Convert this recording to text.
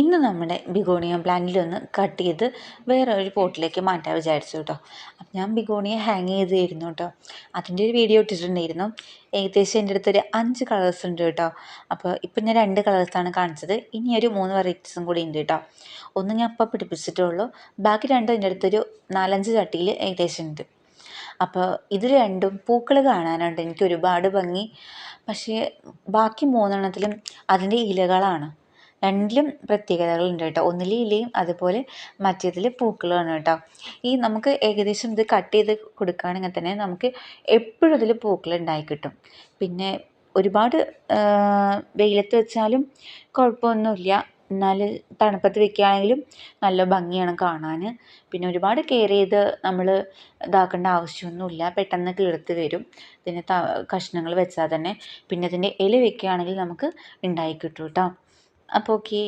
ഇന്ന് നമ്മുടെ begonia പ്ലാന്റിലൊന്ന് cut ചെയ്ത് വേറെ ഒരു പോട്ടിലേക്ക് മാറ്റാൻ വിചാരിച്ചു കേട്ടോ അപ്പം ഞാൻ ബിഗോണിയ ഹാങ് ചെയ്തായിരുന്നു കേട്ടോ അതിന്റെ ഒരു വീഡിയോ ഇട്ടിട്ടുണ്ടായിരുന്നു. ഏകദേശം എന്റെ അടുത്തൊരു അഞ്ച് കളേഴ്സ് ഉണ്ട് കേട്ടോ അപ്പോൾ ഇപ്പം ഞാൻ രണ്ട് കളേഴ്സാണ് കാണിച്ചത്. ഇനി ഒരു മൂന്ന് വെറൈറ്റീസും കൂടി ഉണ്ട് കേട്ടോ ഒന്ന് ഞാൻ അപ്പം പിടിപ്പിച്ചിട്ടുള്ളൂ. ബാക്കി രണ്ടും എന്റെ അടുത്തൊരു നാലഞ്ച് ചട്ടിയിൽ ഏകദേശം ഉണ്ട്. അപ്പോൾ ഇത് രണ്ടും പൂക്കൾ കാണാനുണ്ട്. എനിക്ക് ഒരുപാട് ഭംഗി. പക്ഷേ ബാക്കി മൂന്നെണ്ണത്തിലും അതിന്റെ ഇലകളാണ്. രണ്ടിലും പ്രത്യേകതകളുണ്ട് കേട്ടോ. ഒന്നിൽ ഇലയും അതുപോലെ മറ്റേതിൽ പൂക്കളുമാണ് കേട്ടോ. ഈ നമുക്ക് ഏകദേശം ഇത് കട്ട് ചെയ്ത് കൊടുക്കുകയാണെങ്കിൽ തന്നെ നമുക്ക് എപ്പോഴും അതിൽ പൂക്കൾ ഉണ്ടായി കിട്ടും. പിന്നെ ഒരുപാട് വെയിലത്ത് വെച്ചാലും കുഴപ്പമൊന്നുമില്ല. എന്നാൽ തണുപ്പത്ത് വെക്കുകയാണെങ്കിലും നല്ല ഭംഗിയാണ് കാണാൻ പിന്നെ ഒരുപാട് കെയർ ചെയ്ത് നമ്മൾ ഇതാക്കേണ്ട ആവശ്യമൊന്നുമില്ല. പെട്ടെന്ന് കീർത്ത് വരും. ഇതിന് കഷ്ണങ്ങൾ വെച്ചാൽ തന്നെ. പിന്നെ ഇതിന്റെ ഇല വെക്കുകയാണെങ്കിൽ നമുക്ക് ഉണ്ടായി കിട്ടും കേട്ടോ. അപ്പോൾ ഓക്കെ.